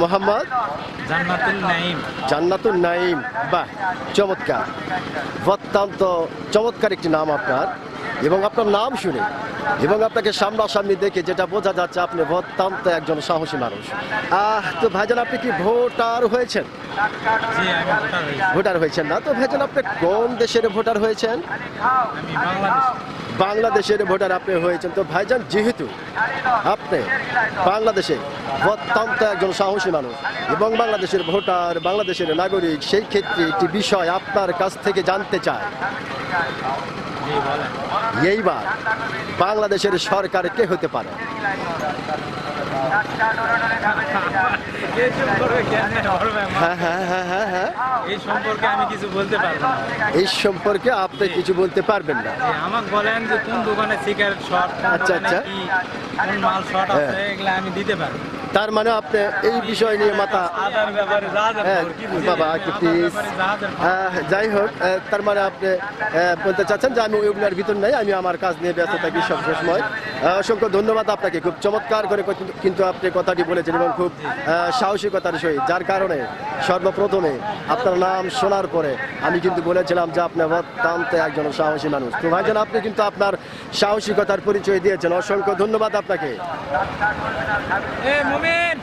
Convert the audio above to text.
মোহাম্মদ? জান্নাতুল নাইম জান্নাতুল নাইম বাহ চমৎকার। অত্যন্ত চমৎকার একটি নাম আপনার। এবং আপনার নাম শুনে এবং আপনাকে সামনাসামনি দেখে যেটা বোঝা যাচ্ছে আপনি অত্যন্ত একজন সাহসী মানুষ। আহ তো ভাইজান আপনি কি ভোটার হয়েছেন? ভোটার হয়েছেন না? তো ভাইজান আপনি কোন দেশের ভোটার হয়েছেন? বাংলাদেশের ভোটার আপনি হয়েছেন। তো ভাইজান, যেহেতু আপনি বাংলাদেশে অত্যন্ত একজন সাহসী মানুষ এবং বাংলাদেশের ভোটার, বাংলাদেশের নাগরিক, সেই ক্ষেত্রে একটি বিষয় আপনার কাছ থেকে জানতে চায় এইবার বাংলাদেশের সরকার কে হতে পারে? এই সম্পর্কে কেন হ্যাঁ হ্যাঁ হ্যাঁ হ্যাঁ হ্যাঁ। এই সম্পর্কে আমি কিছু বলতে পারব না। এই সম্পর্কে আপনি কিছু বলতে পারবেন না। আমাকে বলেন যে কোন দোকানে সিগারেট শর্ট আচ্ছা, আচ্ছা। কোন মাল শর্ট আছে। এগুলো আমি দিতে পারব। তার মানে আপনি এই বিষয় নিয়ে মাথা হ্যাঁ? বাবা, খবর। আহ, যাই হোক তার মানে আপনি বলতে চাচ্ছেন যে আমি ওইগুলোর ভিতর নাই আমি আমার কাজ নিয়ে ব্যস্ত থাকি সব সময় অসংখ্য ধন্যবাদ আপনাকে। খুব চমৎকার করে কিন্তু- আপনি কথাটি বলেছেন এবং খুব সাহসিকতার সহিত। যার কারণে সর্বপ্রথমে আপনার নাম শোনার পরে আমি কিন্তু বলেছিলাম যে আপনি অত্যন্ত একজন সাহসী মানুষ। তো ভাইজান আপনি কিন্তু আপনার সাহসিকতার পরিচয় দিয়েছেন। অসংখ্য ধন্যবাদ আপনাকে। এ মুমিন!